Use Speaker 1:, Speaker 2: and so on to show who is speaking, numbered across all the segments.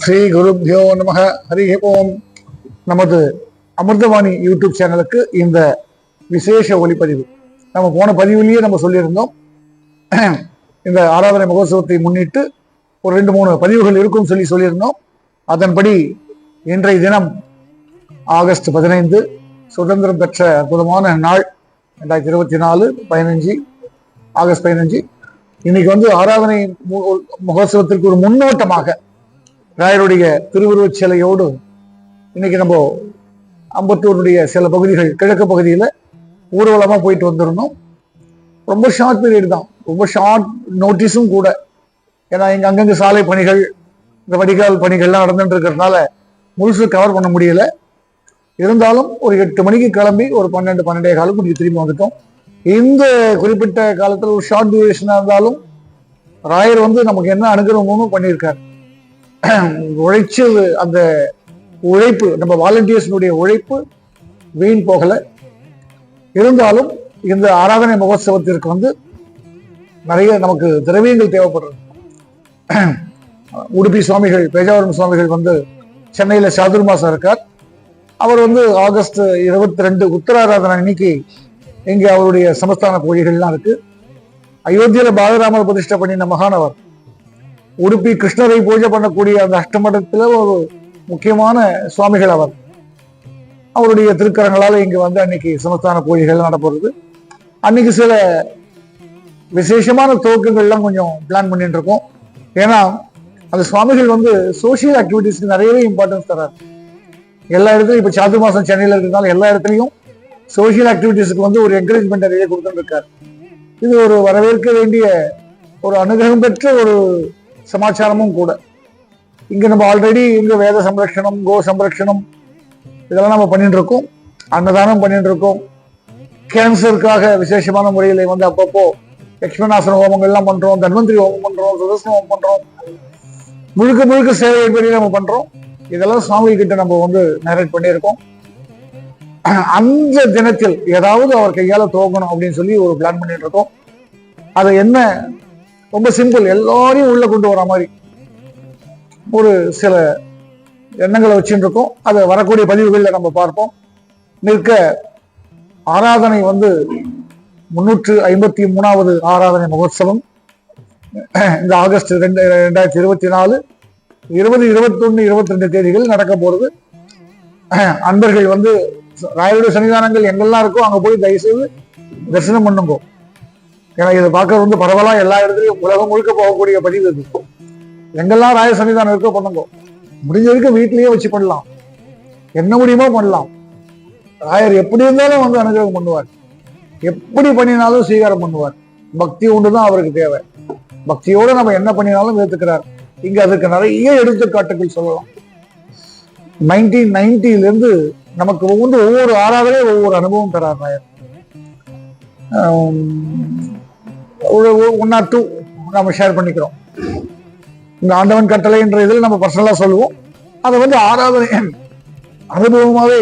Speaker 1: ஸ்ரீ குருப்யோ நமக. ஹரி ஓம். நமது அமிர்தவாணி யூடியூப் சேனலுக்கு இந்த விசேஷ ஒளிப்பதிவு. நம்ம போன பதிவுலேயே நம்ம சொல்லியிருந்தோம். இந்த ஆராதனை மகோத்சவத்தை முன்னிட்டு ஒரு ரெண்டு மூணு பதிவுகள் இருக்கும் சொல்லி சொல்லியிருந்தோம். அதன்படி இன்றைய தினம் ஆகஸ்ட் பதினைந்து சுதந்திரம் பெற்ற அற்புதமான நாள் ரெண்டாயிரத்தி இருபத்தி நாலு பதினஞ்சு ஆகஸ்ட் பதினஞ்சு. இன்னைக்கு வந்து ஆராதனை மகோத்சவத்திற்கு ஒரு முன்னோட்டமாக ராயருடைய திருவுருவச் சிலையோடு இன்னைக்கு நம்ம அம்பத்தூருடைய சில பகுதிகள் கிழக்கு பகுதியில் ஊர்வலமாக போயிட்டு வந்துடணும் ரொம்ப ஷார்ட் பீரியட் தான். ரொம்ப ஷார்ட் நோட்டீஸும் கூட. ஏன்னா இங்கே அங்கங்கே சாலை பணிகள் இந்த வடிகால் பணிகள்லாம் நடந்துட்டு இருக்கிறதுனால முழுசு கவர் பண்ண முடியல. இருந்தாலும் ஒரு எட்டு மணிக்கு கிளம்பி ஒரு பன்னெண்டு பன்னெண்டே காலம் முடிஞ்சு திரும்பி வந்துட்டோம். இந்த குறிப்பிட்ட காலத்தில் ஒரு ஷார்ட் டியூரேஷனாக இருந்தாலும் ராயர் வந்து நமக்கு என்ன அனுகிரகமும் பண்ணியிருக்காரு. உழைச்சு அந்த உழைப்பு நம்ம வாலண்டியர்ஸினுடைய உழைப்பு வீண் போகல. இருந்தாலும் இந்த ஆராதனை மகோத்சவத்திற்கு வந்து நிறைய நமக்கு திரவியங்கள் தேவைப்படுறது உடுப்பி சுவாமிகள் பேஜாவரம் சுவாமிகள் வந்து சென்னையில் சாதுர்மாசம் இருக்கார். அவர் வந்து ஆகஸ்ட் இருபத்தி ரெண்டு உத்தராராதனை இன்னைக்கு இங்கே அவருடைய சமஸ்தான கோயில்கள்லாம் இருக்கு. அயோத்தியில பாலராமர் பிரதிஷ்டை பண்ணின மகானவர் உடுப்பி கிருஷ்ணரை பூஜை பண்ணக்கூடிய அந்த அஷ்டமடத்துல ஒரு முக்கியமான சுவாமிகள் அவர். அவருடைய திருக்கரங்களால் இங்கே வந்து அன்னைக்கு சமஸ்தான பூஜைகள் நடப்படுறது அன்னைக்கு சில விசேஷமான துவக்கங்கள்லாம் கொஞ்சம் பிளான் பண்ணிட்டு இருக்கோம் ஏன்னா அந்த சுவாமிகள் வந்து சோஷியல் ஆக்டிவிட்டீஸ்க்கு நிறையவே இம்பார்ட்டன்ஸ் தராரு. எல்லா இடத்துலையும் இப்போ சாது மாதம் சென்னையில் இருக்கிறதால எல்லா இடத்துலையும் சோஷியல் ஆக்டிவிட்டீஸுக்கு வந்து ஒரு என்கரேஜ்மெண்ட் நிறைய கொடுத்துருக்காரு இது ஒரு வரவேற்க வேண்டிய ஒரு அனுகிரகம் பெற்ற ஒரு சமாச்சாரமும் கூட. இங்க நம்ம ஆல்ரெடி இங்க வேத சம்ரக்ஷணம் கோ சம்ரக்ஷணம் இதெல்லாம் நம்ம பண்ணிட்டு இருக்கோம் அன்னதானம் பண்ணிட்டு இருக்கோம் கேன்சருக்காக விசேஷமான முறையில் வந்து அப்பப்போ லட்சுமணாசன ஹோமங்கள்லாம் பண்றோம் தன்வந்திரி ஹோமம் பண்றோம் சுதர்சன ஹோமம் பண்றோம். முழுக்க முழுக்க சேவை பண்ணி நம்ம பண்றோம். இதெல்லாம் சுவாமி கிட்ட நம்ம வந்து நரேட் பண்ணியிருக்கோம். அந்த தினத்தில் ஏதாவது அவர் கையால துவங்கணும் அப்படின்னு சொல்லி ஒரு பிளான் பண்ணிட்டு இருக்கோம் அது என்ன ரொம்ப சிம்பிள். எல்லாரையும் உள்ள கொண்டு வர மாதிரி ஒரு சில எண்ணங்களை வச்சுட்டு இருக்கோம் அதை வரக்கூடிய பதிவுகளில் நம்ம பார்ப்போம். நிற்க ஆராதனை வந்து முன்னூற்று ஐம்பத்தி மூணாவது ஆராதனை மகோத்சவம். இந்த ஆகஸ்ட் ரெண்டு ரெண்டாயிரத்தி இருபத்தி நாலு இருபது இருபத்தொன்னு இருபத்தி ரெண்டு தேதிகள் நடக்க போறது. அன்பர்கள் வந்து ராயருடைய சன்னிதானங்கள் எங்கெல்லாம் இருக்கோ அங்கே போய் தயவுசெய்து தரிசனம் பண்ணுங்க. ஏன்னா இதை பார்க்கறது வந்து பரவலாக எல்லா இடத்துலையும் உலகம் முழுக்க போகக்கூடிய பதிவு இது. எங்கெல்லாம் ராய சன்னிதானம் இருக்கோ பண்ணுங்க. முடிஞ்ச வரைக்கும் வீட்லயே வச்சு பண்ணலாம். என்ன முடியுமோ பண்ணலாம். ராயர் எப்படி இருந்தாலும் வந்து அனுகிரகம் பண்ணுவார். எப்படி பண்ணினாலும் ஸ்வீகாரம் பண்ணுவார். பக்தி ஒன்றுதான் அவருக்கு தேவை. பக்தியோடு நம்ம என்ன பண்ணினாலும் ஏற்றுக்கிறார் இங்க அதுக்கு நிறைய எடுத்துக்காட்டுகள் சொல்லலாம். நைன்டீன் நைன்டில இருந்து நமக்கு ஒவ்வொன்று ஒவ்வொரு ஆறாவதே ஒவ்வொரு அனுபவம் பெறார் ராயர். ஒன் ஆர் டூ நம்ம ஷேர் பண்ணிக்கிறோம். இந்த ஆண்டவன் கட்டளைன்ற இதில் நம்ம பர்சனலா சொல்லுவோம். அதை வந்து ஆராதனை அனுபவமாவே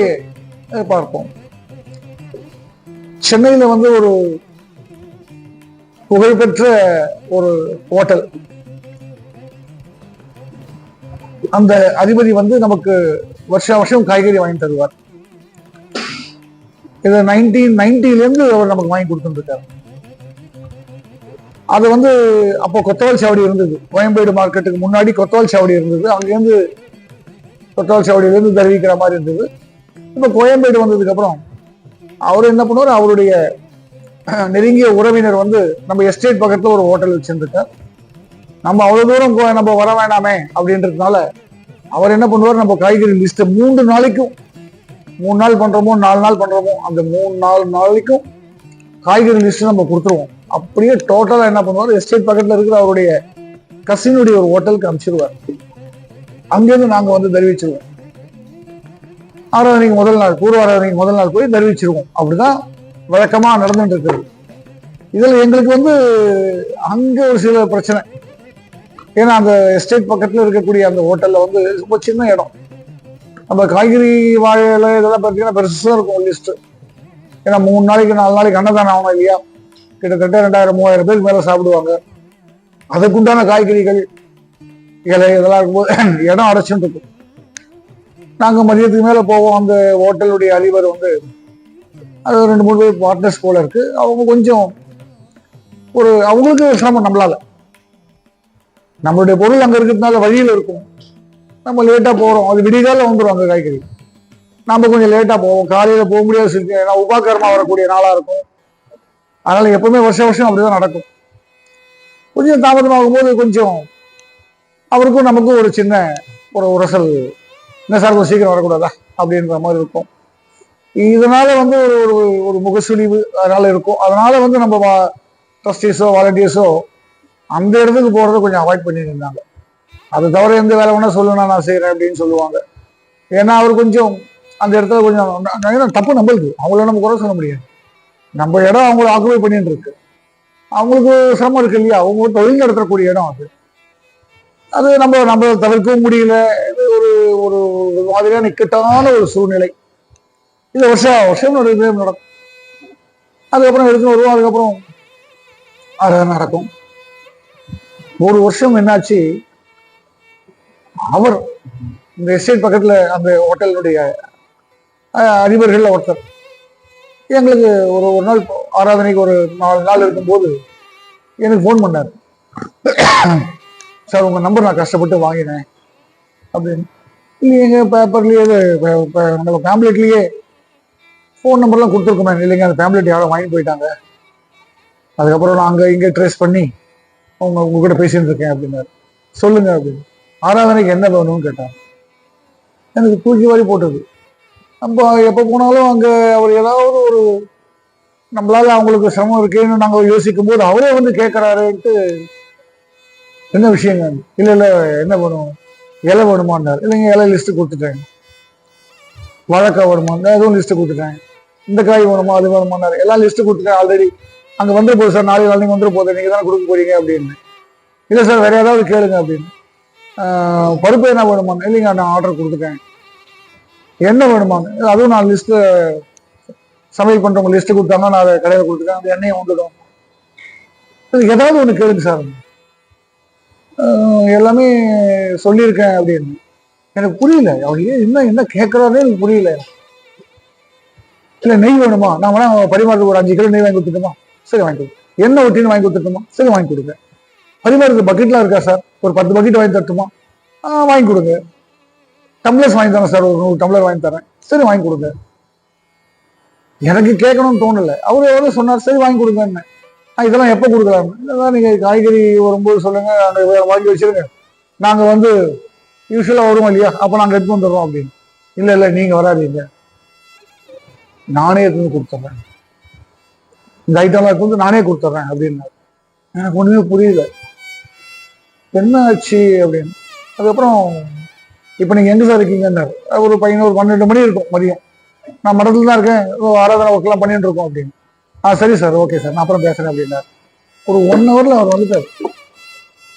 Speaker 1: பார்ப்போம் சென்னையில வந்து ஒரு புகழ்பெற்ற ஒரு ஹோட்டல். அந்த அதிபதி வந்து நமக்கு வருஷ வருஷம் காய்கறி வாங்கி தருவார். இதை நைன்டீன் நைன்டிலேருந்து அவர் நமக்கு வாங்கி கொடுத்துருக்காரு அது வந்து அப்போ கொத்தவால் சாவடி இருந்தது. கோயம்பேடு மார்க்கெட்டுக்கு முன்னாடி கொத்தவால் சாவடி இருந்தது. அங்கேருந்து கொத்தவால் சாவடியிலேருந்து தெரிவிக்கிற மாதிரி இருந்தது. இப்போ கோயம்பேடு வந்ததுக்கப்புறம் அவர் என்ன பண்ணுவார்? அவருடைய நெருங்கிய உறவினர் வந்து நம்ம எஸ்டேட் பக்கத்தில் ஒரு ஹோட்டல் வச்சிருந்துட்டார் நம்ம அவ்வளோ தூரம் போ- நம்ம வர வேணாமே அப்படின்றதுனால அவர் என்ன பண்ணுவார்? நம்ம காய்கறி லிஸ்ட்டை மூன்று நாளைக்கும் மூணு நாள் பண்ணுறோமோ நாலு நாள் பண்ணுறோமோ அந்த மூணு நாலு நாளைக்கும் காய்கறி லிஸ்ட் நம்ம கொடுத்துருவோம். அப்படியே டோட்டலா என்ன பண்ணுவார்? எஸ்டேட் பக்கத்துல இருக்கிற அவருடைய கசினுடைய ஒரு ஹோட்டலுக்கு அனுப்பிச்சிருவார். அங்கேருந்து நாங்க வந்து தெரிவிச்சிருவோம். ஆராதனைக்கு முதல் நாள் பூர்வ ஆராதனைக்கு முதல் நாள் போய் தெரிவிச்சிருவோம். அப்படிதான் வழக்கமா நடந்துட்டு இருக்குது. இதுல எங்களுக்கு வந்து அங்க ஒரு சில பிரச்சனை. ஏன்னா அந்த எஸ்டேட் பக்கத்துல இருக்கக்கூடிய அந்த ஹோட்டல்ல வந்து ரொம்ப சின்ன இடம். நம்ம காய்கறி வாழையில இதெல்லாம் பார்த்தீங்கன்னா பெருசாக இருக்கும் லிஸ்ட்டு ஏன்னா மூணு நாளைக்கு நாலு நாளைக்கு அன்னதானம் ஆகணும் இல்லையா? கிட்டத்தட்ட ரெண்டாயிரம் மூவாயிரம் பேருக்கு மேலே சாப்பிடுவாங்க. அதுக்குண்டான காய்கறிகள் இலை இதெல்லாம் இருக்கும்போது இடம் அடைச்சுட்டு இருக்கும். நாங்கள் மதியத்துக்கு மேலே போவோம். அந்த ஹோட்டலுடைய அதிபர் வந்து அது ரெண்டு மூணு பேர் பார்ட்னர்ஸ் போல இருக்கு. அவங்க கொஞ்சம் ஒரு அவங்களுக்கு சிரமம் நம்மளால. நம்மளுடைய பொருள் அங்கே இருக்கிறதுனால வழியில் இருக்கும். நம்ம லேட்டாக போகிறோம் அது விடிகால வந்துடும் அங்கே காய்கறி. நம்ம கொஞ்சம் லேட்டாக போவோம். காலையில் போக முடியாத சிறுத்தை ஏன்னா உபாக்கரமாக வரக்கூடிய நாளாக இருக்கும். அதனால் எப்பவுமே வருஷம் வருஷம் அப்படிதான் நடக்கும். கொஞ்சம் தாமதமாகும் போது கொஞ்சம் அவருக்கும் நமக்கும் ஒரு சின்ன ஒரு உரசல் என்ன சார் கொஞ்சம் சீக்கிரம் வரக்கூடாதா? அப்படின்ற மாதிரி இருக்கும். இதனால வந்து ஒரு ஒரு ஒரு முகசுழிவு அதனால இருக்கும். அதனால வந்து நம்ம ட்ரஸ்டீஸோ வாலண்டியர்ஸோ அந்த இடத்துக்கு போகிறத கொஞ்சம் அவாய்ட் பண்ணிட்டு இருந்தாங்க. அது தவிர எந்த வேலை வேணால் சொல்லுனா நான் செய்கிறேன் அப்படின்னு சொல்லுவாங்க. ஏன்னா அவர் கொஞ்சம் அந்த இடத்துல கொஞ்சம் தப்பு நம்மளுக்கு. அவங்கள நம்ம குறை சொல்ல முடியாது. நம்ம இடம் அவங்கள ஆக்குபை பண்ணிட்டு இருக்கு. அவங்களுக்கு சிரமம் இருக்கு இல்லையா? அவங்க தொழில் நடத்தக்கூடிய இடம் அது. அது நம்ம நம்ம தவிர்க்கவும் முடியல. இது ஒரு ஒரு மாதிரியான இக்கட்டான ஒரு சூழ்நிலை. இது வருஷம் வருஷம் நடக்கும். அதுக்கப்புறம் எடுத்து வருவோம். அதுக்கப்புறம் அது நடக்கும். ஒரு வருஷம் என்னாச்சு? அவர் இந்த எஸ்டேட் பக்கத்தில் அந்த ஹோட்டலுடைய அதிபர்களில் ஒருத்தர். எங்களுக்கு ஒரு ஒரு நாள் ஆராதனைக்கு ஒரு நாலு நாள் இருக்கும்போது எனக்கு ஃபோன் பண்ணார். சார் உங்கள் நம்பர் நான் கஷ்டப்பட்டு வாங்கினேன். அப்படின்னு. இல்லை எங்கள் இது நம்ம பேம்ப்ளெட்லயே ஃபோன் நம்பர்லாம் கொடுத்துருக்கோமே. இல்லைங்க அந்த பேம்ப்ளெட் யாரோ வாங்கி போயிட்டாங்க. அதுக்கப்புறம் நான் அங்கே இங்கே ட்ரேஸ் பண்ணி அவங்க உங்ககிட்ட பேசிட்டு இருக்கேன் அப்படின்னாரு. சொல்லுங்க அப்படின்னு. ஆராதனைக்கு என்ன வேணும்னு கேட்டாங்க. எனக்கு தூக்கி வாரி போட்டது. நம்ம எப்போ போனாலும் அங்கே அவர் ஏதாவது ஒரு நம்மளால அவங்களுக்கு சிரமம் இருக்கேன்னு நாங்கள் யோசிக்கும் போது அவரே வந்து கேட்குறாருன்ட்டு என்ன விஷயங்க? இல்லை இல்லை என்ன பண்ணுவோம் இலை வேணுமான்னார். இல்லைங்க இலை லிஸ்ட்டு கொடுத்துட்டேன். வாழைக்காய் வேணுமா எதுவும் லிஸ்ட்டு கொடுத்துட்டேன். இந்த காய் வேணுமா அது வேணுமான்னார். எல்லாம் லிஸ்ட்டு கொடுத்துட்டேன் ஆல்ரெடி அங்கே வந்துட போகுது சார் நாளைக்கு நாளைக்கு வந்துட போகுது நீங்கள் தானே கொடுக்க போறீங்க? அப்படின்னு. இல்லை சார் வேறு ஏதாவது கேளுங்க அப்படின்னு. பருப்பு என்ன வேணுமான்னு. இல்லைங்க நான் ஆர்டர் கொடுத்துட்டேன். என்ன வேணுமான்னு அதுவும் நான் லிஸ்ட்டு சமையல் பண்ணுறவங்க லிஸ்ட்டு கொடுத்தாங்க நான் அதை கடையில் கொடுத்துருக்கேன் அந்த எண்ணெயை வந்துடும் இது ஏதாவது ஒன்று கேளுங்க சார். ஆஹ் எல்லாமே சொல்லியிருக்கேன் அப்படின்னு. எனக்கு புரியல. அவர் ஏன் என்ன என்ன கேட்கறாருன்னு எனக்கு புரியல. இல்ல நெய் வேணுமா? நான் வேணா பரிமாறதுக்கு ஒரு அஞ்சு கிலோ நெய் வாங்கி கொடுத்துட்டுமா? சரி வாங்கி கொடுங்க எண்ணெய் ஒட்டின்னு வாங்கி கொடுத்துட்டுமா? சரி வாங்கி கொடுங்க. பரிமாறுறது பக்கெட்லாம் இருக்கா சார்? ஒரு பத்து பக்கெட் வாங்கி தரட்டுமா? வாங்கி கொடுங்க. டம்ளர்ஸ் வாங்கி தரேன் சார் ஒரு நூறு டம்ளர் வாங்கி தரேன். சரி வாங்கி கொடுங்க. எனக்கு கேட்கணும்னு தோணல. அவரு எவ்வளோ சொன்னார்? சரி வாங்கி கொடுங்கன்னு. என்ன இதெல்லாம் எப்போ கொடுக்கலாம் இல்லைதான் நீங்க காய்கறி வரும்போது சொல்லுங்க. நாங்கள் வாங்கி வச்சிருங்க நாங்க வந்து யூஸ்வலாக வருவோம் இல்லையா? அப்ப நாங்கள் எடுத்து வந்துடுறோம் அப்படின்னு. இல்ல இல்ல நீங்க வராதீங்க. நானே எடுத்து வந்து கொடுத்துட்றேன். இந்த ஐட்டம்லாம் எடுத்து வந்து நானே கொடுத்துட்றேன் அப்படின்னாரு எனக்கு ஒண்ணுமே புரியல. என்ன ஆச்சு அப்படின்னு. அதுக்கப்புறம் இப்போ நீங்கள் எங்கே சார் இருக்கீங்கன்னாரு ஒரு பதினோரு பன்னெண்டு மணி இருக்கும் மதியம். நான் மடத்தில் தான் இருக்கேன். ஆராதனை ஒர்க்லாம் பண்ணிட்டு இருக்கோம் அப்படின்னு. ஆ சரி சார் ஓகே சார் நான் அப்புறம் பேசுகிறேன் அப்படின்னாரு. ஒரு ஒன் ஹவரில் அவர் வந்துட்டார்.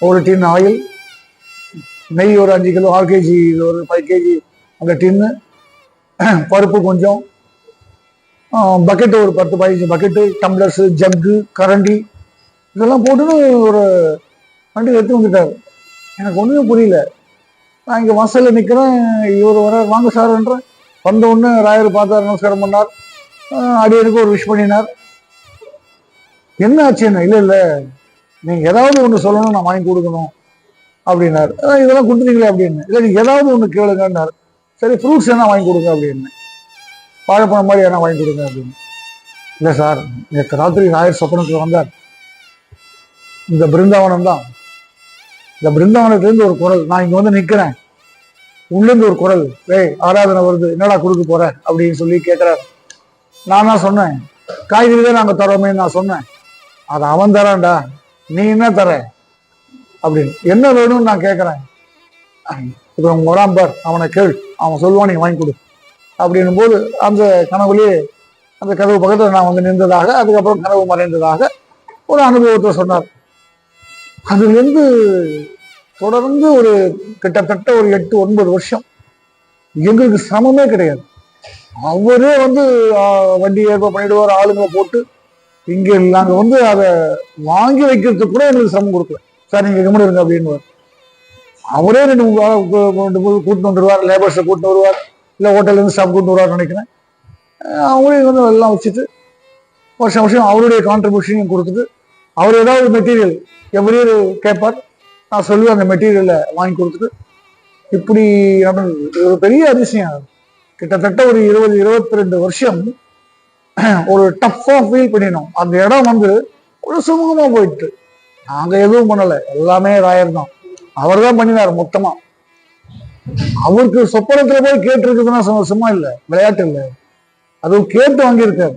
Speaker 1: ஒரு டின் ஆயில் நெய் ஒரு அஞ்சு கிலோ ஆறு கேஜி ஒரு ஃபைவ் கேஜி அந்த டின்னு பருப்பு கொஞ்சம் பக்கெட்டு ஒரு பத்து பதினஞ்சு பக்கெட்டு டம்ளர்ஸு ஜக்கு கரண்டி இதெல்லாம் போட்டுன்னு ஒரு வண்டி எடுத்து வந்துட்டார். எனக்கு ஒன்றுமே புரியல. நான் இங்கே வாசல்ல நிற்கிறேன் இவர் வர வாங்க சார்ன்றேன் வந்த உடனே ராயர் பார்த்தார் நமஸ்காரம் பண்ணார். அடியனுக்கு ஒரு விஷ் பண்ணினார். என்ன ஆச்சு என்ன? இல்லை இல்லை. நீங்கள் ஏதாவது ஒன்று சொல்லணும் நான் வாங்கி கொடுக்கணும். அப்படின்னாரு. இதெல்லாம் கொடுத்துட்டீங்களே அப்படின்னு. இல்லை நீங்கள் ஏதாவது ஒன்று கேளுங்கன்னார். சரி ஃப்ரூட்ஸ் என்ன வாங்கி கொடுங்க அப்படின்னு. வாழைப்பழம் மாதிரி என்ன வாங்கி கொடுங்க அப்படின்னு. இல்லை சார் நேற்று ராத்திரி ராயர் சொப்பனத்தில் வந்தார். இந்த பிருந்தாவனம் தான். இந்த பிருந்தாவனத்துலேருந்து ஒரு குரல். நான் இங்கே வந்து நிற்கிறேன் உள்ளேருந்து ஒரு குரல். ஏய் ஆராதனை வருது. என்னடா கொடுக்க போற? அப்படின்னு சொல்லி கேட்குறாரு நான் தான் சொன்னேன். காய்கறி தான் நாங்கள் தரோமே நான் சொன்னேன். அதை அவன் தரான்டா. நீ என்ன தர? அப்படின்னு. என்ன வேணும்னு நான் கேட்குறேன் இப்போ உங்க வரான் பார். அவனை கேள். அவன் சொல்லுவான் நீ வாங்கி கொடு. அப்படின்னும் போது அந்த கனவுலேயே அந்த கதவு பக்கத்தில் நான் வந்து நின்றதாக அதுக்கப்புறம் கனவு மறைந்ததாக ஒரு அனுபவத்தை சொன்னார். அதுலேருந்து தொடர்ந்து ஒரு கிட்டத்தட்ட ஒரு எட்டு ஒன்பது வருஷம் எங்களுக்கு சிரமமே கிடையாது. அவரே வந்து வண்டி ஏற்பாடு பண்ணிடுவார் ஆளுங்களை போட்டு. இங்கே நாங்கள் வந்து அதை வாங்கி வைக்கிறதுக்கு கூட எங்களுக்கு சிரமம் கொடுக்கல. சார் நீங்கள் கம்முன்னு இருங்க அப்படின்னு அவரே ரெண்டு மூணு வா- கூட்டிட்டு லேபர்ஸை கூட்டிட்டு வருவார் இல்லை ஹோட்டல்லேருந்து ஸ்டாஃப் கூட்டிட்டு வருவார்னு நினைக்கிறேன். அவரையும் வந்து எல்லாம் வச்சுட்டு வருஷம் வருஷம் அவருடைய கான்ட்ரிபியூஷனையும் கொடுத்துட்டு அவர் ஏதாவது மெட்டீரியல் எவ்ரி இயர் கேட்பார் நான் சொல்லுவேன் அந்த மெட்டீரியலை வாங்கி கொடுத்துட்டு இப்படி ஒரு பெரிய அதிசயம். கிட்டத்தட்ட ஒரு இருபது இருபத்தி ரெண்டு வருஷம் ஒரு டஃப்பா ஃபீல் பண்ணினோம். அந்த இடம் வந்து ஒரு சுமூகமா போயிட்டு. நாங்க எதுவும் பண்ணலை. எல்லாமே ராயர் தான். அவர் தான் பண்ணினார் மொத்தமா. அவருக்கு சொப்பனத்துல போய் கேட்டிருக்குதுன்னா இருக்குதுன்னா சும்மா இல்லை. விளையாட்டு இல்லை. அதுவும் கேட்டு வாங்கியிருக்காரு.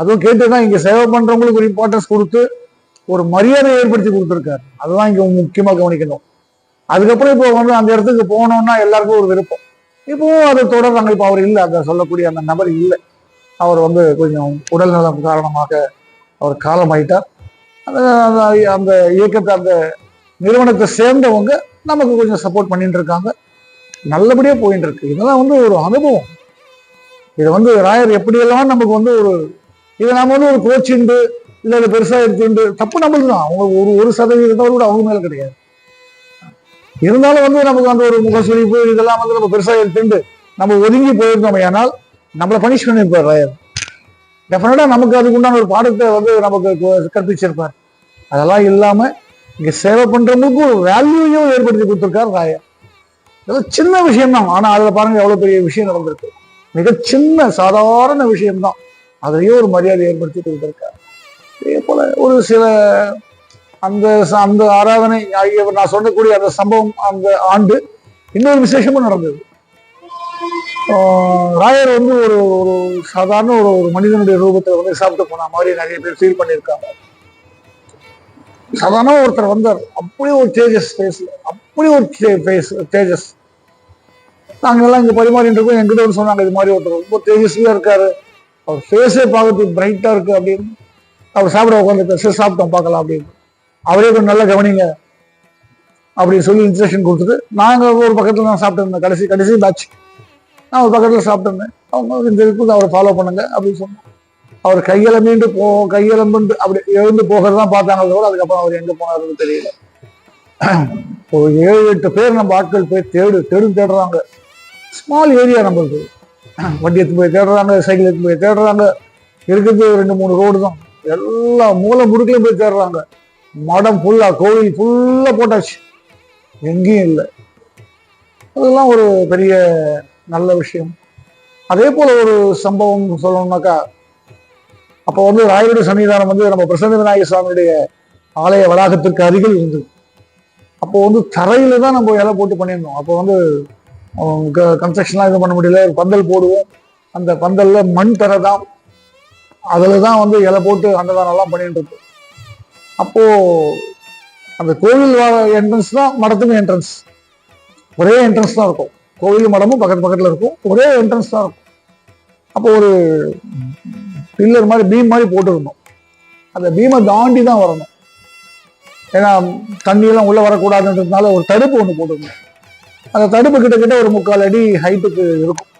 Speaker 1: அதுவும் கேட்டு தான் இங்க சேவை பண்றவங்களுக்கு ஒரு இம்பார்ட்டன்ஸ் கொடுத்து ஒரு மரியாதை ஏற்படுத்தி கொடுத்துருக்காரு. அதுதான் இங்க முக்கியமா கவனிக்கணும். அதுக்கப்புறம் இப்போ வந்து அந்த இடத்துக்கு போகணும்னா எல்லாருக்கும் ஒரு விருப்பம். இப்பவும் அதை தொடர்றாங்க. இப்போ அவர் இல்லை. அந்த சொல்லக்கூடிய அந்த நபர் இல்லை. அவர் வந்து கொஞ்சம் உடல்நலம் காரணமாக அவர் காலமாயிட்டார். அந்த அந்த இயக்கத்தை அந்த நிறுவனத்தை சேர்ந்தவங்க நமக்கு கொஞ்சம் சப்போர்ட் பண்ணிட்டு இருக்காங்க நல்லபடியா போயிட்டு இருக்கு இதெல்லாம் வந்து ஒரு அனுபவம். இது வந்து ராயர் எப்படியெல்லாம் நமக்கு வந்து ஒரு இதை நாம வந்து ஒரு கோச்சிண்டு இல்ல அது பெருசாக இருக்குண்டு தப்பு நம்மளுக்கு தான் அவங்க ஒரு ஒரு சதவீதத்தோடு கூட அவங்க மேல கிடையாது. இருந்தாலும் வந்து நமக்கு அந்த ஒரு முகசுரிப்பு இதெல்லாம் வந்து நம்ம பெருசாக இருக்குண்டு நம்ம ஒதுங்கி போயிருந்தோம் ஏனால் நம்மளை பனிஷ் பண்ணியிருப்பார் ராயர். டெஃபினட்டாக நமக்கு அதுக்கு உண்டான ஒரு பாடத்தை வந்து நமக்கு கற்பிச்சிருப்பார். அதெல்லாம் இல்லாம இங்க சேவை பண்ணுறவங்களுக்கு ஒரு வேல்யூவையும் ஏற்படுத்தி கொடுத்துருக்கார் ராயர். இதெல்லாம் சின்ன விஷயம் தான் ஆனா அதுல பாருங்க எவ்வளவு பெரிய விஷயம் நடந்திருக்கு. மிக சின்ன சாதாரண விஷயம்தான். அதையும் ஒரு மரியாதை ஏற்படுத்தி கொடுத்துருக்காரு. இதே போல ஒரு சில அந்த அந்த ஆராதனை ஆகியவர் நான் சொல்லக்கூடிய அந்த சம்பவம் அந்த ஆண்டு இன்னொரு விசேஷமும் நடந்தது. ஆஹ் ராயர் வந்து ஒரு ஒரு சாதாரண ஒரு ஒரு மனிதனுடைய ரூபத்தை வந்து சாப்பிட்டு போன மாதிரி நிறைய பேர் ஃபீல் பண்ணியிருக்காங்க. சாதாரண ஒருத்தர் வந்தார். அப்படி ஒரு தேஜஸ் ஃபேஸ்ல அப்படி ஒரு ஃபேஸ் தேஜஸ். நாங்கெல்லாம் இங்கே இங்க பரிமாறிட்டு இருக்கோம். எங்கிட்ட வந்து சொன்னாங்க இது மாதிரி ஒருத்தர் ரொம்ப தேஜஸ்வியாக இருக்காரு. அவர் ஃபேஸே பார்க்கறதுக்கு பிரைட்டா இருக்கு அப்படின்னு. அவர் சாப்பிட உட்காந்து சரி சாப்பிட்டோம் பார்க்கலாம் அப்படின்னு. அவரே கொஞ்சம் நல்லா கவனிங்க. அப்படின்னு சொல்லி இன்ஸ்ட்ரக்ஷன் கொடுத்துட்டு நாங்கள் ஒரு பக்கத்தில் தான் சாப்பிட்டுருந்தேன் கடைசி கடைசி பேட்ச் நான் ஒரு பக்கத்தில் சாப்பிட்டுருந்தேன் அவங்க இந்த இதுக்கு அவரை ஃபாலோ பண்ணுங்க அப்படின்னு சொன்னோம் அவர் கையெலம்பிண்டு போ கையெலம்புண்டு அப்படி எழுந்து போகிறதான் பார்த்தாங்க கூட அதுக்கப்புறம் அவர் எங்கே போனாருன்னு தெரியல. ஒரு ஏழு எட்டு பேர் நம்ம ஆட்கள் போய் தேடு தேடு தேடுறாங்க. ஸ்மால் ஏரியா நம்மளுக்கு. வண்டி எடுத்து போய் தேடுறாங்க சைக்கிள் எடுத்து போய் தேடுறாங்க. இருக்கிறது ஒரு ரெண்டு மூணு ரோடு தான். எல்லா மூளை முடுக்கலையும் போய் தேடுறாங்க மடம் ஃபுல்லா கோவில் ஃபுல்லா போட்டாச்சு. எங்கேயும் இல்லை. அதெல்லாம் ஒரு பெரிய நல்ல விஷயம். அதே போல ஒரு சம்பவம் சொல்லணும்னாக்கா அப்போ வந்து ராயருடைய சன்னிதானம் வந்து நம்ம பிரசன்ன விநாயகர் சுவாமியுடைய ஆலய வளாகத்திற்கு அருகில் இருந்தது. அப்போ வந்து தரையில தான் நம்ம இலை போட்டு பண்ணியிருந்தோம். அப்போ வந்து கன்ஸ்ட்ரக்ஷன்லாம் இது பண்ண முடியல. ஒரு பந்தல் போடுவோம். அந்த பந்தல்ல மண் தரை தான் அதுல தான் வந்து இலை போட்டு அன்னதானம்லாம் பண்ணிட்டு இருக்கு அப்போது அந்த கோவில் என்ட்ரன்ஸ் தான் மடத்துக்கும் என்ட்ரன்ஸ் ஒரே என்ட்ரன்ஸ் தான் இருக்கும். கோவில் மடமும் பக்கத்து பக்கத்தில் இருக்கும். ஒரே என்ட்ரன்ஸ் தான் இருக்கும். அப்போ ஒரு பில்லர் மாதிரி பீம் மாதிரி போட்டுருந்தோம் அந்த பீமை தாண்டி தான் வரணும். ஏன்னா தண்ணியெல்லாம் உள்ளே வரக்கூடாதுன்றதுனால ஒரு தடுப்பு ஒன்று போட்டுருந்தோம் அந்த தடுப்பு கிட்ட கிட்ட ஒரு முக்கால் அடி ஹைட்டுக்கு இருக்கும்.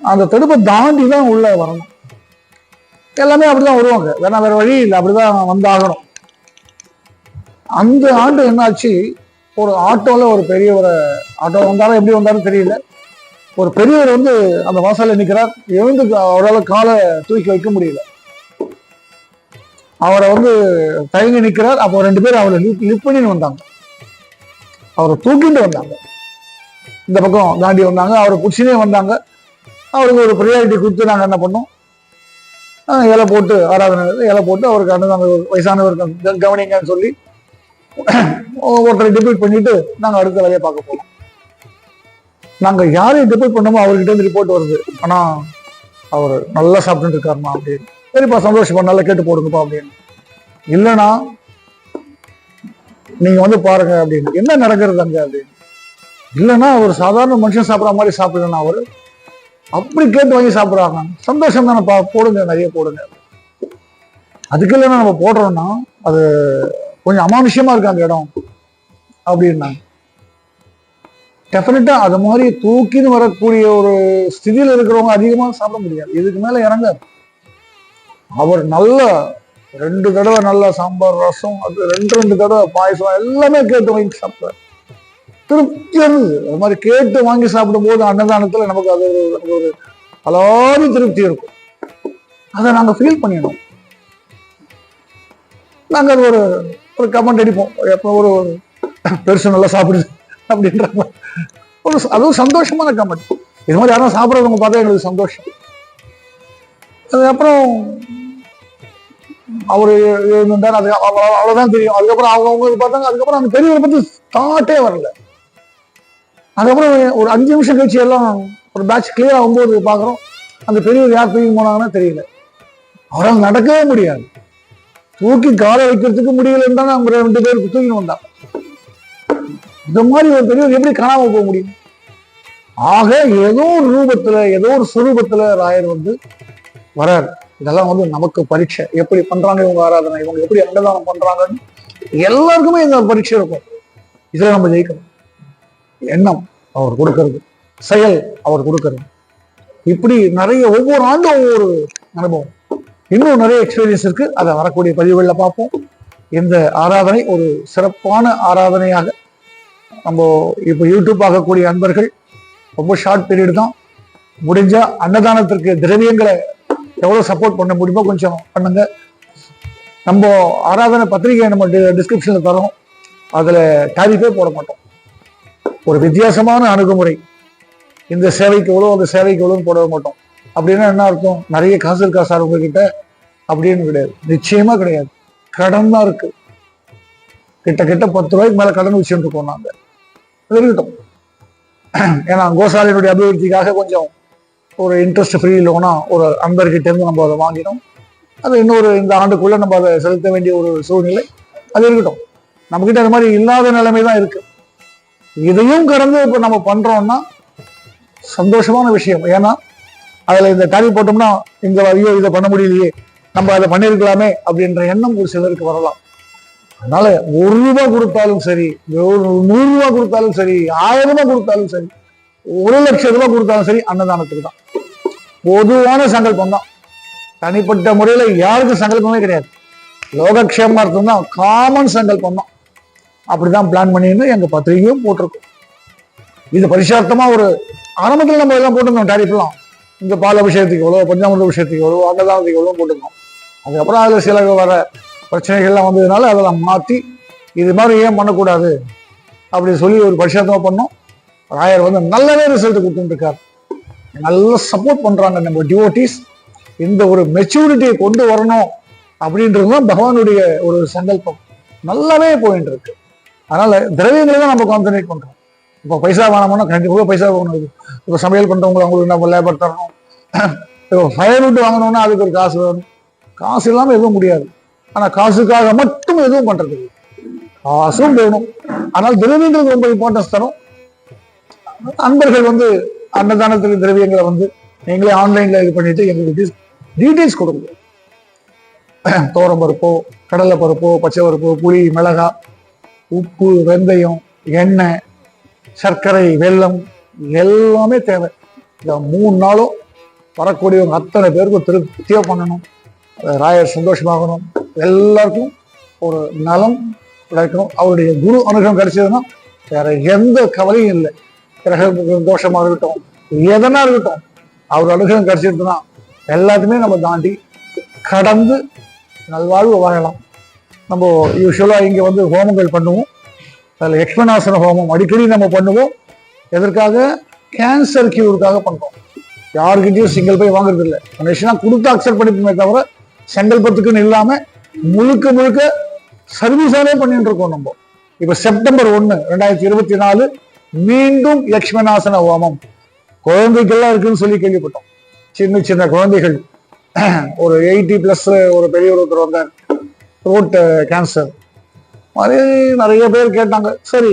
Speaker 1: அந்த தடுப்பை தாண்டி தான் உள்ளே வரணும். எல்லாமே அப்படிதான் வருவாங்க. வேணா வேற வழி இல்லை அப்படிதான் வந்தாகணும். அந்த ஆண்டு என்னாச்சு? ஒரு ஆட்டோல ஒரு பெரிய ஒரு ஆட்டோ வந்தாலும் எப்படி வந்தாலும் தெரியல. ஒரு பெரியவர் வந்து அந்த வாசல்ல நிக்கிறார். எழுந்து அவரால் காலை தூக்கி வைக்க முடியல. அவரை வந்து தயங்கி நிக்கிறார். அப்போ ரெண்டு பேரும் அவரை லிப் பண்ணின்னு வந்தாங்க. அவரை தூக்கிட்டு வந்தாங்க. இந்த பக்கம் தாண்டி வந்தாங்க அவரை பிடிச்சினே வந்தாங்க. அவருக்கு ஒரு ப்ரியாரிட்டி கொடுத்து நாங்கள் என்ன பண்ணோம்? இலை போட்டு ஆராதனை இலை போட்டு அவருக்கு அன்னதான வயசானவருக்கு கவனிங்கன்னு சொல்லி ஒருத்தரை டிபேட் பண்ணிட்டு நாங்க அடுத்த வேலையை பார்க்க போகிறோம் நாங்க யாரையும் டிபேட் பண்ணமோ அவர்கிட்ட இருந்து ரிப்போர்ட் வருது. ஆனா அவர் நல்லா சாப்பிட்டுட்டு இருக்காருமா அப்படின்னு. சரிப்பா சந்தோஷப்பா நல்லா கேட்டு போடுங்கப்பா அப்படின்னு. இல்லைன்னா நீங்க வந்து பாருங்க அப்படின்னு. என்ன நடக்கிறது அங்க அப்படின்னு. இல்லைன்னா ஒரு சாதாரண மனுஷன் சாப்பிட்ற மாதிரி சாப்பிடணும் அவரு அப்படி கேட்டு வாங்கி சாப்பிடுறாங்க. சந்தோஷம் தானேப்பா போடுங்க நிறைய போடுங்க. அதுக்கு இல்லைன்னா நம்ம போடுறோம்னா அது கொஞ்சம் அமானுஷ்யமா இருக்கு அந்த இடம். அப்படின்னாங்க. டெஃபினட்டா அது மாதிரி தூக்கின்னு வரக்கூடிய ஒரு ஸ்திதியில இருக்கிறவங்க அதிகமா சாப்பிட முடியாது. இதுக்கு மேல இறங்காது. அவர் நல்ல ரெண்டு தடவை நல்ல சாம்பார் ரசம் அது ரெண்டு ரெண்டு தடவை பாயசம் எல்லாமே கேட்டு வாங்கி சாப்பிட்டார் திருப்தி இருந்தது அது மாதிரி கேட்டு வாங்கி சாப்பிடும் போது அன்னதானத்துல நமக்கு அது ஒரு ஒரு அலாதி திருப்தி இருக்கும். அதை நாங்க ஃபீல் பண்ணிடணும் நாங்க அது ஒரு ஒரு கமெண்ட் அடிப்போம். எப்போ ஒரு பெருசு நல்லா சாப்பிடுது அப்படின்ற ஒரு அதுவும் சந்தோஷமான கமெண்ட் இது மாதிரி யாரும் சாப்பிட்றவங்க பார்த்தா எங்களுக்கு சந்தோஷம். அதுக்கப்புறம் அவர் இருந்தார் அது அவ்வளோதான் அவ்வளவுதான் தெரியும். அதுக்கப்புறம் அவங்க அவங்க பார்த்தாங்க. அதுக்கப்புறம் அந்த பெரியவரை பற்றி தாட்டே வரல. அதுக்கப்புறம் ஒரு அஞ்சு நிமிஷம் கழிச்சு எல்லாம் ஒரு பேட்ச் கிளியர் ஆகும்போது பார்க்குறோம் அந்த பெரியவர் யார் தூக்கி போனாங்கன்னா தெரியல. அவரால் நடக்கவே முடியாது. தூக்கி காலை வைக்கிறதுக்கு முடியலன்னு தான் அவங்க ரெண்டு பேருக்கு தூக்கிட்டு வந்தாங்க. இந்த மாதிரி ஒரு பெரியவர் எப்படி காணாம போக முடியும்? ஆக ஏதோ ஒரு ரூபத்துல ஏதோ ஒரு சுரூபத்துல ராயர் வந்து வராரு. இதெல்லாம் வந்து நமக்கு பரீட்சை. எப்படி பண்றாங்க இவங்க ஆராதனை? இவங்க எப்படி அன்னதானம் பண்றாங்கன்னு எல்லாருக்குமே இந்த பரீட்சை இருக்கும். இதுல நம்ம ஜெயிக்கணும். எண்ணம் அவர் கொடுக்கறது செயல் அவர் கொடுக்கறது. இப்படி நிறைய ஒவ்வொரு ஆண்டும் ஒவ்வொரு அனுபவம். இன்னும் நிறைய எக்ஸ்பீரியன்ஸ் இருக்கு. அதை வரக்கூடிய பதிவுகளில் பார்ப்போம். இந்த ஆராதனை ஒரு சிறப்பான ஆராதனையாக நம்ம இப்போ யூடியூப் ஆகக்கூடிய அன்பர்கள் ரொம்ப ஷார்ட் பீரியட் தான். முடிஞ்சா அன்னதானத்திற்கு திரவியங்களை எவ்வளவு சப்போர்ட் பண்ண முடியுமோ கொஞ்சம் பண்ணுங்க. நம்ம ஆராதனை பத்திரிகை நம்ம டிஸ்கிரிப்ஷனில் தரோம் அதுல டாரிஃபே போட மாட்டோம். ஒரு வித்தியாசமான அணுகுமுறை. இந்த சேவைக்கு எவ்வளோ அந்த சேவைக்கு எவ்வளோன்னு போட மாட்டோம். அப்படின்னா என்ன அர்த்தம்? நிறைய காசு இருக்கா சார் உங்ககிட்ட? அப்படின்னு கிடையாது. நிச்சயமா கிடையாது. கடன் தான் இருக்கு. கிட்ட கிட்ட பத்து ரூபாய்க்கு மேல கடன் வச்சுட்டு இருக்கோம் நாங்க. அது இருக்கட்டும். ஏன்னா கோசாலையினுடைய அபிவிருத்திக்காக கொஞ்சம் ஒரு இன்ட்ரெஸ்ட் ஃப்ரீ லோனா ஒரு அன்பர்கிட்ட இருந்து நம்ம அதை வாங்கினோம். அது இன்னொரு இந்த ஆண்டுக்குள்ள நம்ம அதை செலுத்த வேண்டிய ஒரு சூழ்நிலை. அது இருக்கட்டும். நம்மகிட்ட அது மாதிரி இல்லாத நிலைமை தான் இருக்கு. இதையும் கடந்து இப்ப நம்ம பண்றோம்னா சந்தோஷமான விஷயம். ஏன்னா அதுல இந்த டாலி போட்டோம்னா இந்த ஐயோ இதை பண்ண முடியலையே நம்ம அதை பண்ணியிருக்கலாமே அப்படின்ற எண்ணம் ஒரு சிலருக்கு வரலாம். அதனால ஒரு ரூபா கொடுத்தாலும் சரி ஒரு நூறு ரூபா கொடுத்தாலும் சரி ஆயிரம் ரூபாய் கொடுத்தாலும் சரி ஒரு லட்சம் ரூபாய் கொடுத்தாலும் சரி அன்னதானத்துக்கு தான். பொதுவான சங்கல்பம் தான். தனிப்பட்ட முறையில யாருக்கும் சங்கல்பமே கிடையாது. லோகக்ஷேமார்த்தம் தான் காமன் சங்கல்பம் தான். அப்படிதான் பிளான் பண்ணிருந்து எங்க பத்திரிகையும் போட்டிருக்கோம். இது பரிசார்த்தமா ஒரு ஆரம்பத்தில் நம்ம எல்லாம் போட்டிருந்தோம் டாரிஃப்லாம் இந்த பால் அபிஷேகத்துக்கு எவ்வளோ பஞ்சாமிரத அபிஷேகத்துக்கு எவ்வளோ அன்னதானத்துக்கு எவ்வளோ போட்டிருந்தோம். அதுக்கப்புறம் அதில் சில வர பிரச்சனைகள்லாம் வந்ததுனால அதெல்லாம் மாற்றி இது மாதிரி ஏன் பண்ணக்கூடாது அப்படி சொல்லி ஒரு பரிசார்த்தமா பண்ணோம். ராயர் வந்து நல்லாவே ரிசல்ட் கொடுத்துருக்காரு நல்லா சப்போர்ட் பண்றாங்க நம்ம டிவோட்டிஸ் இந்த ஒரு மெச்சூரிட்டியை கொண்டு வரணும் அப்படின்றது தான் பகவானுடைய ஒரு சங்கல்பம். நல்லாவே போயிட்டு இருக்கு அதனால திரவியங்களை தான் நம்ம கான்சன்ட்ரேட் பண்றோம். இப்போ பைசா வேணாமோனா கண்டிப்பாக பைசா வாங்கணும் இது. இப்போ சமையல் பண்றவங்க அவங்களுக்கு நம்ம லேபர் தரணும். இப்போ ஃபயர் விட்டு வாங்கணும்னா அதுக்கு ஒரு காசு வேணும். காசு இல்லாமல் எதுவும் முடியாது. ஆனா காசுக்காக மட்டும் எதுவும் பண்றது இல்லை. காசும் வேணும். ஆனால் திரவியங்களுக்கு ரொம்ப இம்பார்ட்டன்ஸ் தரும். அன்பர்கள் வந்து அன்னதானத்துக்கு திரவியங்களை வந்து நீங்களே ஆன்லைன்ல இது பண்ணிட்டு எங்களுக்கு டீட்டெயில்ஸ் கொடுங்க. தோரம் பருப்போ கடலை பருப்போ பச்சை பருப்போ புளி மிளகாய் உப்பு வெந்தயம் எண்ணெய் சர்க்கரை வெல்லம் எல்லாமே தேவை. இந்த மூணு நாளும் வரக்கூடியவங்க அத்தனை பேருக்கும் திருப்தியாக பண்ணணும். ராயர் சந்தோஷமாகணும். எல்லாருக்கும் ஒரு நலம் கிடைக்கணும். அவருடைய குரு அனுகிரகம் கிடைச்சதுன்னா வேற எந்த கவலையும் இல்லை. கிரக சந்தோஷமாக இருக்கட்டும். எதனா இருக்கட்டும். அவர் அனுகிரகம் கிடைச்சிருக்குன்னா எல்லாத்தையுமே நம்ம தாண்டி கடந்து நல்வாழ்வு வாழலாம். நம்ம யூஸ்வலாக இங்கே வந்து ஹோமங்கள் பண்ணுவோம். அதில் யக்ஷ்மணாசன ஹோமம் அடிக்கடி நம்ம பண்ணுவோம். எதற்காக? கேன்சர் கியூருக்காக பண்ணுறோம் யாருக்கிட்டையும் சிங்கிள் போய் வாங்குறது இல்லை மனுஷனா கொடுத்து அக்செப்ட் பண்ணிப்போமே தவிர செங்கல்பத்துக்குன்னு இல்லாமல் முழுக்க முழுக்க சர்வீஸாலே பண்ணிட்டு இருக்கோம் நம்ம. இப்போ செப்டம்பர் ஒன்று ரெண்டாயிரத்தி இருபத்தி நாலு மீண்டும் யக்ஷ்மணாசன ஹோமம். குழந்தைகள்லாம் இருக்குன்னு சொல்லி கேள்விப்பட்டோம். சின்ன சின்ன குழந்தைகள். ஒரு எயிட்டி பிளஸ் ஒரு பெரிய ஒருத்தர் வந்தார். த்ரோட் கேன்சர் uh, மாதிரி நிறைய பேர் கேட்டாங்க. சரி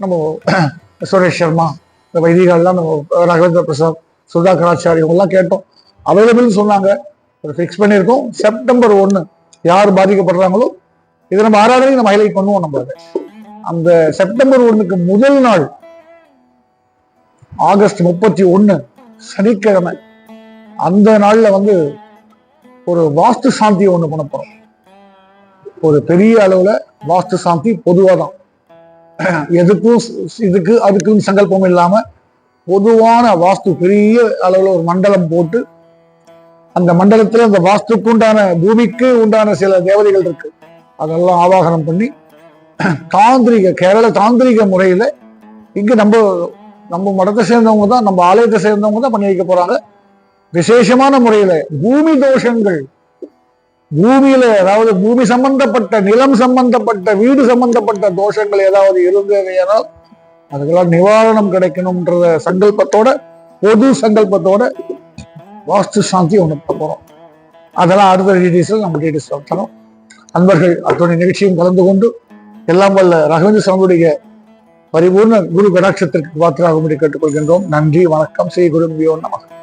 Speaker 1: நம்ம சுரேஷ் சர்மா இந்த வைதிகள்லாம் நம்ம ராகவேந்திர பிரசாத் சுதா ஆச்சாரி இவங்கெல்லாம் கேட்டோம். அவைலபிள்னு சொன்னாங்க. ஒரு ஃபிக்ஸ் பண்ணியிருக்கோம். செப்டம்பர் ஒன்று யார் பாதிக்கப்படுறாங்களோ இதை நம்ம ஆராதனை நம்ம ஹைலைட் பண்ணுவோம் நம்ம அந்த செப்டம்பர் ஒன்றுக்கு முதல் நாள் ஆகஸ்ட் முப்பத்தி ஒன்று சனிக்கிழமை அந்த நாள்ல வந்து ஒரு வாஸ்து சாந்தி ஒன்று பண்ண போறோம். ஒரு பெரிய அளவுல வாஸ்து சாந்தி பொதுவாதான். எதுக்கும் இதுக்கு அதுக்கும் சங்கல்பம் இல்லாம பொதுவான வாஸ்து பெரிய அளவுல ஒரு மண்டலம் போட்டு அந்த மண்டலத்துல அந்த வாஸ்துக்கு உண்டான பூமிக்கு உண்டான சில தேவதைகள் இருக்கு. அதெல்லாம் ஆவாகனம் பண்ணி தாந்திரிக கேரள தாந்திரிக முறையில இங்க நம்ம நம்ம மடத்தை சேர்ந்தவங்க தான் நம்ம ஆலயத்தை சேர்ந்தவங்க தான் பண்ணி வைக்க போறாங்க. விசேஷமான முறையில பூமி தோஷங்கள் பூமியில அதாவது பூமி சம்பந்தப்பட்ட நிலம் சம்பந்தப்பட்ட வீடு சம்பந்தப்பட்ட தோஷங்கள் ஏதாவது இருந்ததையானால் அதுக்கெல்லாம் நிவாரணம் கிடைக்கணும்ன்றத சங்கல்பத்தோட பொது சங்கல்பத்தோட வாஸ்து சாந்தி உணர்த்த போறோம். அதெல்லாம் அடுத்த டீட்டெயில்ஸ்ல நம்ம டீட்டெயில்ஸ் தரோம் அன்பர்கள் அத்துடைய நிகழ்ச்சியும் கலந்து கொண்டு எல்லாம் வல்ல ரகவேந்திர சாமியுடைய பரிபூர்ண குரு கடாட்சத்திற்கு பாத்திராகும்படி கேட்டுக்கொள்கின்றோம். நன்றி வணக்கம். ஸ்ரீ குரும்பியோ நமக்கு